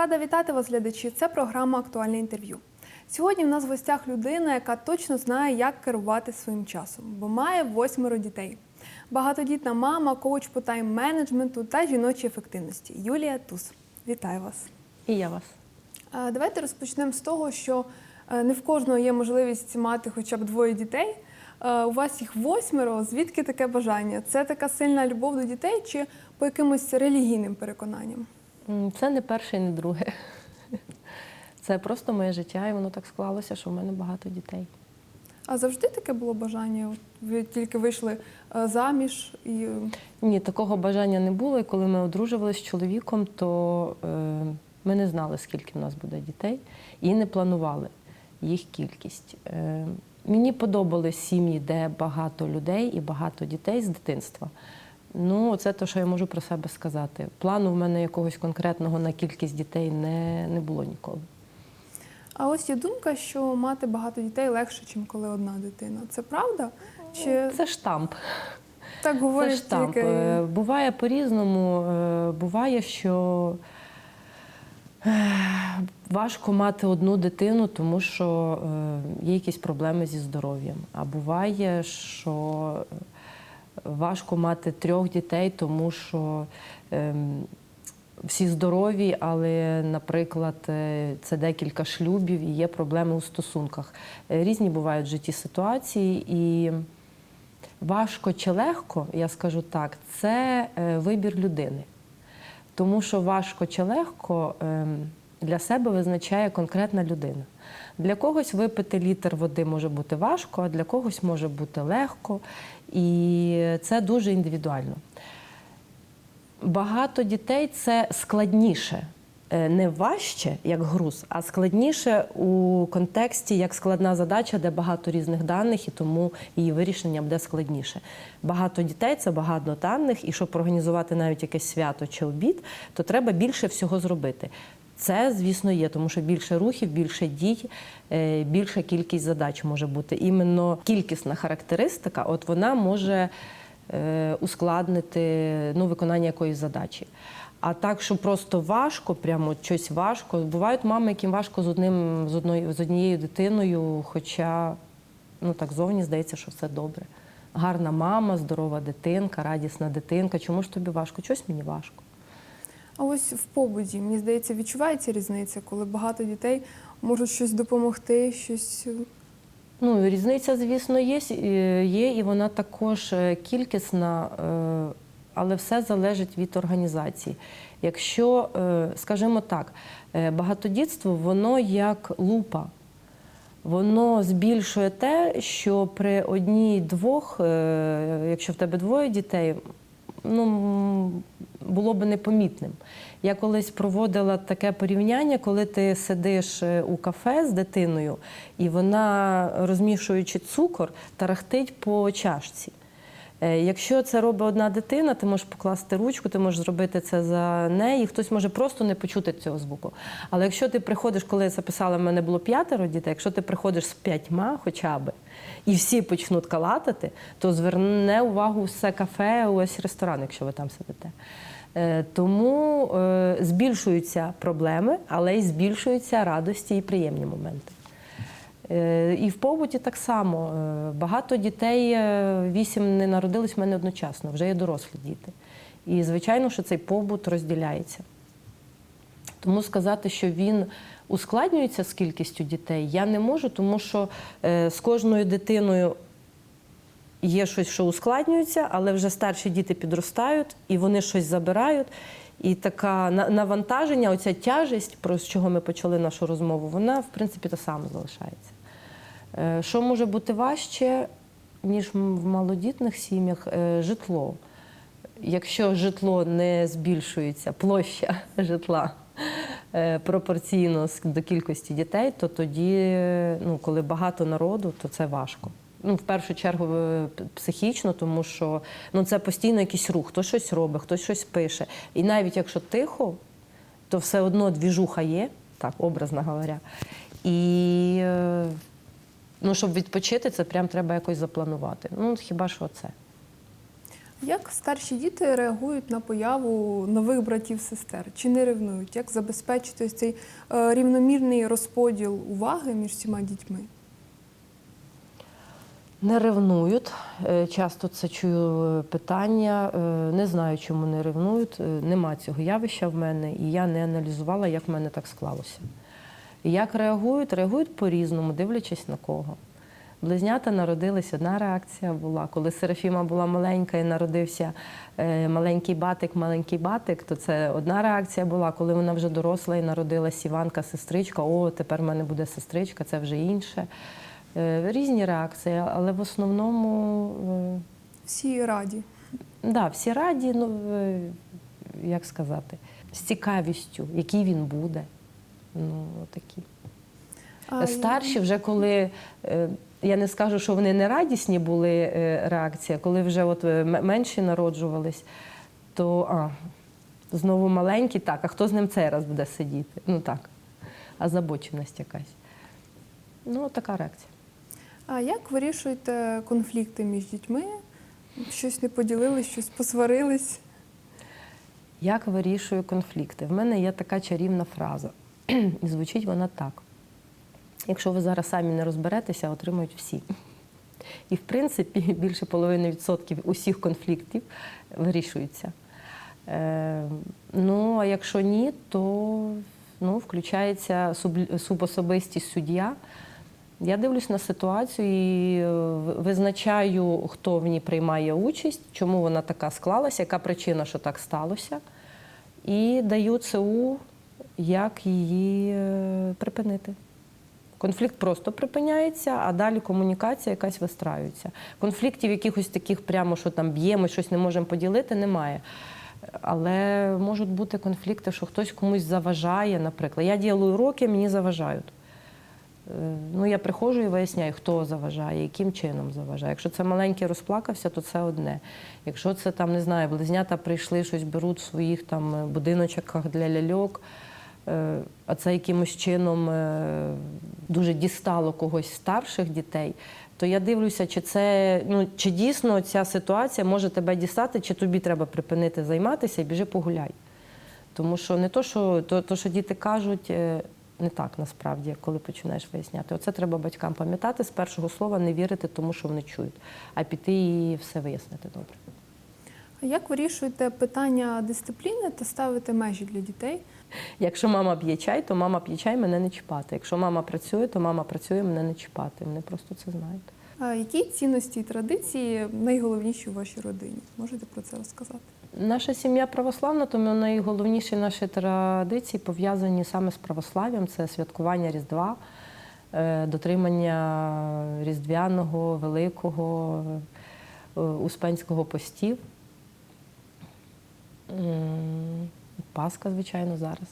Рада вітати вас, глядачі. Це програма Актуальне інтерв'ю. Сьогодні в нас в гостях людина, яка точно знає, як керувати своїм часом, бо має восьмеро дітей. Багатодітна мама, коуч по тайм-менеджменту та жіночій ефективності. Юлія Туз. Вітаю вас. І я вас. Давайте розпочнемо з того, що е, не в кожного є можливість мати хоча б двоє дітей. Е, У вас їх восьмеро. Звідки таке бажання? Це така сильна любов до дітей чи по якимось релігійним переконанням? Це не перше і не друге. Це просто моє життя, і воно так склалося, що в мене багато дітей. А завжди таке було бажання? Ви тільки вийшли е, заміж і е, Ні, такого бажання не було. І коли ми одружувалися з чоловіком, то е, ми не знали, скільки в нас буде дітей, і не планували їх кількість. Мені подобались сім'ї, де багато людей і багато дітей з дитинства. Ну, це те, що я можу про себе сказати. Плану в мене якогось конкретного на кількість дітей не, не було ніколи. а ось є думка, що мати багато дітей легше, ніж коли одна дитина. Це правда? Чи Це штамп. так Це штамп. тільки? Е, Буває по-різному. Е, Буває, що е, важко мати одну дитину, тому що є якісь проблеми зі здоров'ям. А буває, що важко мати трьох дітей, тому що ем, всі здорові, але, наприклад, е, це декілька шлюбів і є проблеми у стосунках. Е, Різні бувають в житті ситуації і. Важко чи легко, я скажу так, це е, вибір людини. Тому що важко чи легко ем, для себе визначає конкретна людина. Для когось випити літр води може бути важко, а для когось може бути легко. І це дуже індивідуально. Багато дітей це складніше. Е, Не важче, як груз, а складніше у контексті як складна задача, де багато різних даних, і тому її вирішення буде складніше. Багато дітей це багато даних, і щоб організувати навіть якесь свято чи обід, то треба більше всього зробити. Це, звісно, є, тому що більше рухів, більше дій, е, більша кількість задач може бути. Іменно кількісна характеристика, от вона може е, ускладнити ну, виконання якоїсь задачі. А так, що просто важко, прямо щось важко. Бувають мами, яким важко з одним з одною з однією дитиною, хоча ну так зовні здається, що все добре. Гарна мама, здорова дитинка, радісна дитинка. Чому ж тобі важко? Чогось мені важко. А ось в побуті, мені здається, відчувається різниця, коли багато дітей можуть щось допомогти, щось. е, Ну, різниця, звісно, є, е, є і вона також е, кількісна, але все залежить від організації. Якщо, скажімо так, багатодітство, воно як лупа. Воно збільшує те, що при одній-двох, якщо в тебе двоє дітей, ну, було би непомітним. Я колись проводила таке порівняння, коли ти сидиш е, у кафе з дитиною, і вона, розмішуючи цукор, тарахтить по чашці. Е, Якщо це робить одна дитина, ти можеш покласти ручку, ти можеш зробити це за неї, хтось може просто не почути цього звуку. Але якщо ти приходиш, коли я це писала, в мене було п'ятеро дітей, якщо ти приходиш з п'ятьма хоча б, і всі почнуть калатати, то зверне увагу все кафе, ось ресторан, якщо ви там сидите. Е, Тому е, збільшуються проблеми, але й збільшуються радості і приємні моменти. Е, І в побуті так само. Е, Багато дітей, е, вісім не народились в мене одночасно, вже є дорослі діти. І звичайно, що цей побут розділяється. Тому сказати, що він ускладнюється з кількістю дітей, я не можу, тому що з кожною дитиною є щось, що ускладнюється, але вже старші діти підростають і вони щось забирають. І така навантаження, оця тяжесть, про чого ми почали нашу розмову, вона в принципі та сама залишається. Е, Що може бути важче, ніж в малодітних сім'ях? Е, Житло. Якщо житло не збільшується, площа житла е, пропорційно до кількості дітей, то тоді, ну, коли багато народу, то це важко. Ну, в першу чергу психічно, тому що ну, це постійно якийсь рух, хтось щось робить, хтось щось пише. І навіть якщо тихо, то все одно двіжуха є, так, образно говоря. І ну, щоб відпочити, це прям треба якось запланувати. Ну, хіба що це. Як старші діти реагують на появу нових братів-сестер? Чи не ревнують? Як забезпечити цей е, рівномірний розподіл уваги між всіма дітьми? Не ревнують. Е, Часто це чую е, питання. Не знаю, чому не ревнують. Нема цього явища в мене, і я не аналізувала, як в мене так склалося. Як реагують? Реагують по-різному, дивлячись на кого. Близнята народились, одна реакція була. Коли Серафіма була маленька і народився е, маленький батик, маленький батик, то це одна реакція була. Коли вона вже доросла і народилась Іванка, сестричка, о, тепер в мене буде сестричка, це вже інше. Е, Різні реакції, але в основному, е, Всі раді. да, всі раді, ну як сказати, з цікавістю, який він буде. Ну, такі. А, Старші вже коли. е, Я не скажу, що вони не радісні були е, реакція, коли вже от е, менші народжувались, то а, знову маленькі, так, а хто з ним цей раз буде сидіти? Ну так, озабоченість якась. Ну, така реакція. А як вирішуєте конфлікти між дітьми? Щось не поділились, щось посварились? Як вирішую конфлікти? В мене є така чарівна фраза, і звучить вона так. Якщо ви зараз самі не розберетеся, отримують всі. І, в принципі, більше половини відсотків усіх конфліктів вирішуються. Е, ну, а якщо ні, то ну, включається суб- субособистість суддя. Я дивлюсь на ситуацію і е, визначаю, хто в ній приймає участь, чому вона така склалася, яка причина, що так сталося, і даю ЦУ, як її е, припинити. Конфлікт просто припиняється, а далі комунікація якась вистраюється. Конфліктів якихось таких прямо, що там б'ємо, щось не можемо поділити, немає. Але можуть бути конфлікти, що хтось комусь заважає, наприклад. Я ділаю уроки, мені заважають. Е, Ну, я приходжу і виясняю, хто заважає, яким чином заважає. Якщо це маленький розплакався, то це одне. Якщо це там, не знаю, близнята прийшли, щось беруть в своїх там е, будиночках для ляльок, а це якимось чином е, дуже дістало когось старших дітей, то я дивлюся, чи це ну чи дійсно ця ситуація може тебе дістати, чи тобі треба припинити займатися і біжи погуляй. Тому що не то, що то, то, що діти кажуть, е, не так насправді, коли починаєш виясняти. Оце треба батькам пам'ятати з першого слова, не вірити тому, що вони чують, а піти і все вияснити добре. А як вирішуєте питання дисципліни та ставите межі для дітей? Якщо мама п'є чай, то мама п'є чай, мене не чіпати. Якщо мама працює, то мама працює, мене не чіпати. Вони просто це знають. А які цінності і традиції найголовніші у вашій родині? Можете про це розказати? Наша сім'я православна, тому найголовніші наші традиції пов'язані саме з православ'ям. Це святкування Різдва, е, дотримання різдвяного, великого, е, успенського постів. Пасха, звичайно, зараз.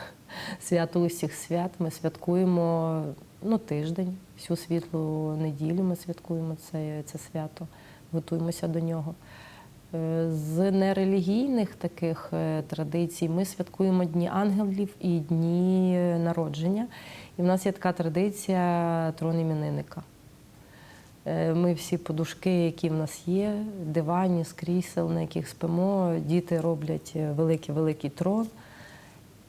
Свято усіх свят. Ми святкуємо ну, тиждень, всю світлу неділю ми святкуємо це, це свято, готуємося до нього. Е, З нерелігійних таких е, традицій ми святкуємо Дні ангелів і дні народження. І в нас є така традиція трон іменинника. Е, Ми всі подушки, які в нас є, дивані з крісел, на яких спимо, діти роблять е, великий-великий трон.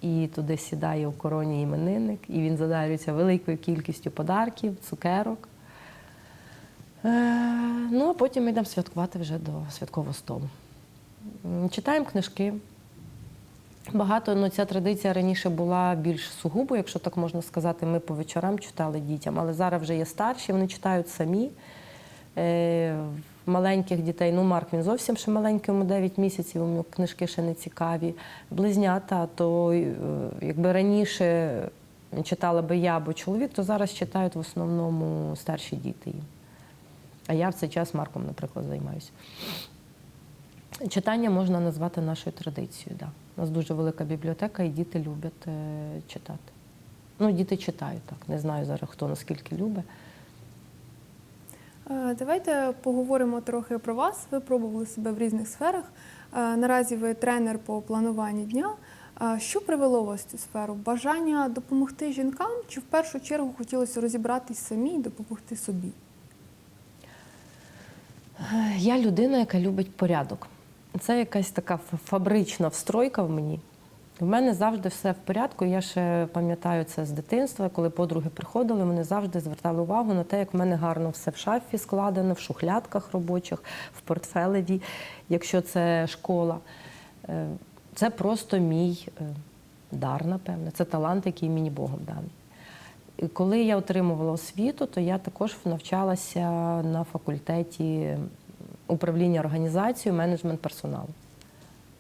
І туди сідає у короні іменинник, і він задарюється великою кількістю подарків, цукерок. Е, Ну, а потім ми йдемо святкувати вже до святкового столу. Читаємо книжки. Багато, ну ця традиція раніше була більш сугубо, якщо так можна сказати. Ми по вечорам читали дітям, але зараз вже є старші, вони читають самі. Е, маленьких дітей, ну Марк він зовсім ще маленький, йому 9 місяців, йому книжки ще не цікаві. Близнята, то е, якби раніше читала би я або чоловік, то зараз читають в основному старші діти їм. А я в цей час Марком, наприклад, займаюся. Читання можна назвати нашою традицією. Да. У нас дуже велика бібліотека, і діти люблять е, читати. Ну, діти читають так. Не знаю зараз, хто наскільки любить. Е, Давайте поговоримо трохи про вас. Ви пробували себе в різних сферах. Е, Наразі ви тренер по плануванню дня. Що привело вас в цю сферу? Бажання допомогти жінкам чи в першу чергу хотілося розібратись самі і допомогти собі? Я людина, яка любить порядок. Це якась така фабрична встройка в мені. В мене завжди все в порядку. Я ще пам'ятаю це з дитинства, коли подруги приходили, вони завжди звертали увагу на те, як в мене гарно все в шафі складено, в шухлядках робочих, в портфелеві, якщо це школа. Е, Це просто мій е, дар, напевне. Це талант, який мені Богом даний. Коли я отримувала освіту, то я також навчалася на факультеті управління організацією, менеджмент персоналу.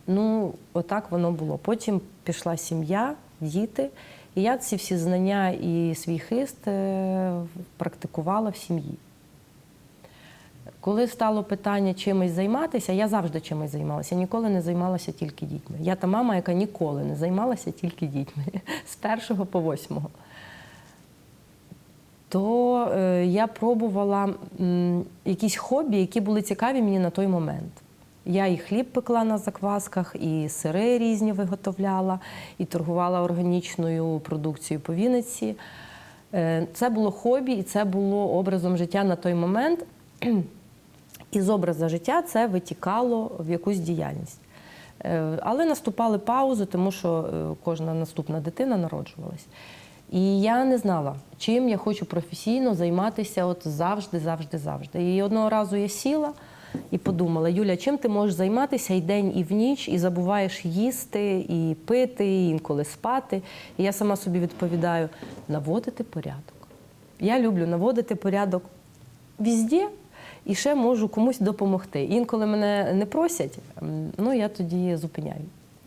Ну, отак воно було. Потім пішла сім'я, діти, і я ці всі знання і свій хист е, практикувала в сім'ї. Коли стало питання чимось займатися, я завжди чимось займалася. Я ніколи не займалася тільки дітьми. Я та мама, яка ніколи не займалася тільки дітьми з першого по восьмого. То е, я пробувала якісь хобі, які були цікаві мені на той момент. Я і хліб пекла на заквасках, і сири різні виготовляла, і торгувала органічною продукцією по Вінниці. Е, Це було хобі, і це було образом життя на той момент. І з образу життя це витікало в якусь діяльність. Е, Але наступали паузи, тому що кожна наступна дитина народжувалась. І я не знала, чим я хочу професійно займатися от завжди, завжди, завжди. І одного разу я сіла і подумала: Юля, чим ти можеш займатися і день, і в ніч, і забуваєш їсти, і пити, і інколи спати. І я сама собі відповідаю: наводити порядок. Я люблю наводити порядок візде, і ще можу комусь допомогти. Інколи мене не просять, ну я тоді зупиняю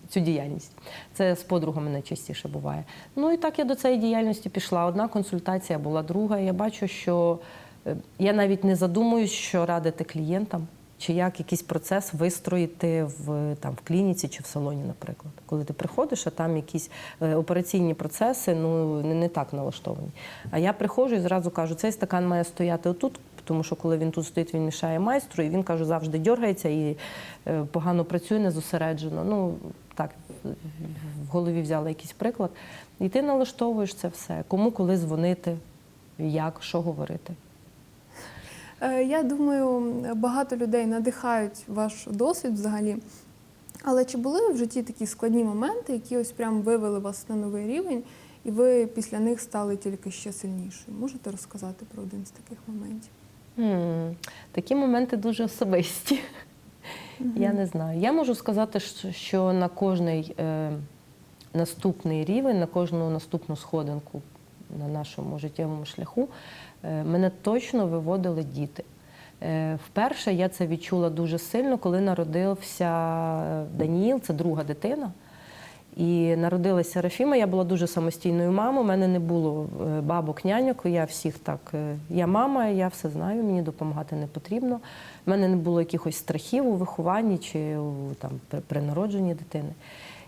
цю діяльність. Це з подругами найчастіше буває. Ну і так я до цієї діяльності пішла. Одна консультація була друга. Я бачу, що е, я навіть не задумуюсь, що радити клієнтам. Чи як якийсь процес вистроїти в там в клініці чи в салоні, наприклад, коли ти приходиш, а там якісь е, операційні процеси ну не, не так налаштовані. А я приходжу і зразу кажу, цей стакан має стояти отут, тому що коли він тут стоїть, він мішає майстру, і він кажу, завжди дергається і е, погано працює, не зосереджено. Ну так в голові взяла якийсь приклад. І ти налаштовуєш це все. Кому коли дзвонити, як, що говорити. Е, Я думаю, багато людей надихають ваш досвід взагалі. Але чи були в житті такі складні моменти, які ось прям вивели вас на новий рівень, і ви після них стали тільки ще сильнішою? Можете розказати про один з таких моментів? М, Такі моменти дуже особисті. Я не знаю. Я можу сказати, що- на кожний е, наступний рівень, на кожну наступну сходинку на нашому життєвому шляху е, мене точно виводили діти. Е, Вперше я це відчула дуже сильно, коли народився Даніїл, це друга дитина. І народилася Рафіма. Я була дуже самостійною мамою. У мене не було е, бабок, няньок. Я всіх так. е, Я мама, я все знаю, мені допомагати не потрібно. У мене не було якихось страхів у вихованні чи там, при, народженні дитини.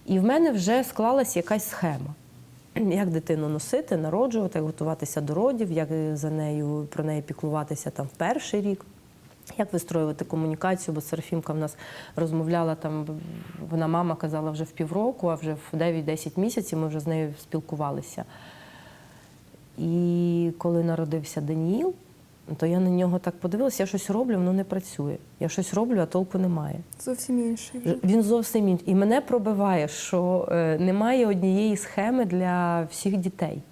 І в мене вже склалася якась схема. Як дитину носити, народжувати, готуватися до родів, як за нею про неї піклуватися там в перший рік. Як вистроювати комунікацію, бо Серафімка в нас розмовляла там, вона мама казала вже в півроку, а вже в 9-10 місяців ми вже з нею спілкувалися. І коли народився Даніїл, то я на нього так подивилася, я щось роблю, воно не працює. Я щось роблю, а толку немає. Зовсім інший. Він зовсім інший. І мене пробиває, що е, немає однієї схеми для всіх дітей.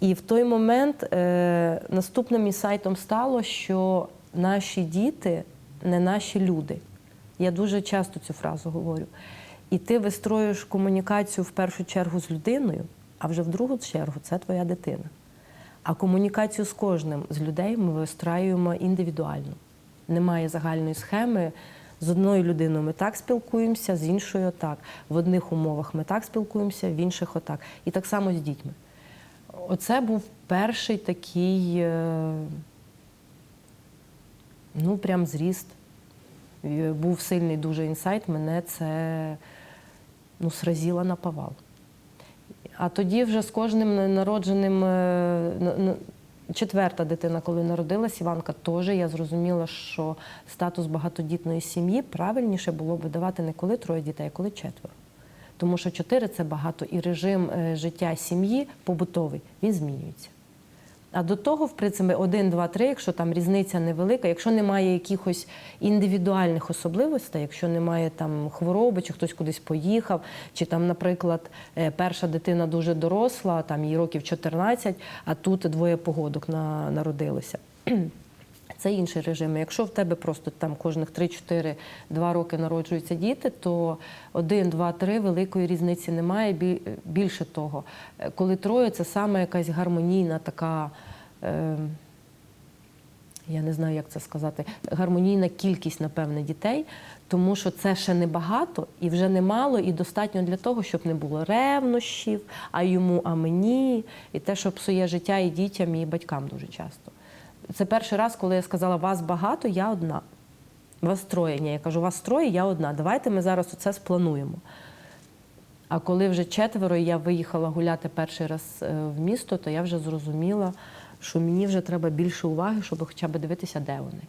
І в той момент е, наступним інсайтом стало, що наші діти не наші люди. Я дуже часто цю фразу говорю. І ти вистроюєш комунікацію в першу чергу з людиною, а вже в другу чергу це твоя дитина. А комунікацію з кожним з людей ми вистраюємо індивідуально. Немає загальної схеми. З одною людиною ми так спілкуємося, з іншою так. В одних умовах ми так спілкуємося, в інших отак. І так само з дітьми. Оце був перший такий, е, ну, прям зріст. Е, Був сильний дуже інсайт, мене це ну, сразило на повал. А тоді вже з кожним народженим, е, четверта дитина, коли народилась, Іванка, теж я зрозуміла, що статус багатодітної сім'ї правильніше було б давати не коли троє дітей, а коли четверо. Тому що чотири це багато, і режим е, життя сім'ї побутовий він змінюється. А до того, в принципі, один, два, три, якщо там різниця невелика, якщо немає якихось індивідуальних особливостей, якщо немає там хвороби, чи хтось кудись поїхав, чи там, наприклад, е, перша дитина дуже доросла, там їй років 14, а тут двоє погодок на, народилося. Це інший режим. Якщо в тебе просто там кожних 3-4 2 роки народжуються діти, то 1, 2, 3 великої різниці немає. Більше того, е, коли троє, це саме якась гармонійна така. Е, я не знаю, як це сказати, гармонійна кількість, напевне, дітей, тому що це ще не багато і вже немало, і достатньо для того, щоб не було ревнощів, а йому, а мені, і те, що псує життя і дітям, і батькам дуже часто. Це перший раз, коли я сказала, вас багато, я одна. Вас троє. Ні, я кажу, вас троє, я одна. Давайте ми зараз оце сплануємо. А коли вже четверо, я виїхала гуляти перший раз е, в місто, то я вже зрозуміла, що мені вже треба більше уваги, щоб хоча б дивитися, де вони.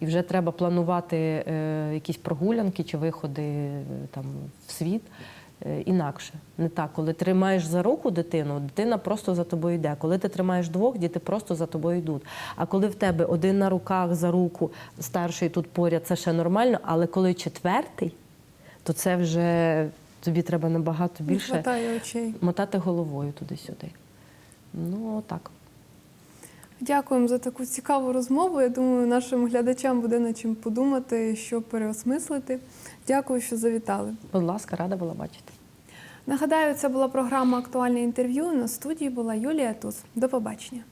І вже треба планувати е, якісь прогулянки чи виходи е, там, в світ інакше. Не так, коли тримаєш за руку дитину, дитина просто за тобою йде. Коли ти тримаєш двох, діти просто за тобою йдуть. А коли в тебе один на руках за руку, старший тут поряд, це ще нормально, але коли четвертий, то це вже тобі треба набагато більше очей. мотати головою туди-сюди. Ну, так. Дякуємо за таку цікаву розмову. Я думаю, нашим глядачам буде над чим подумати, що переосмислити. Дякую, що завітали. Будь ласка, рада була бачити. Нагадаю, це була програма Актуальне інтерв'ю. На студії була Юлія Туз. До побачення.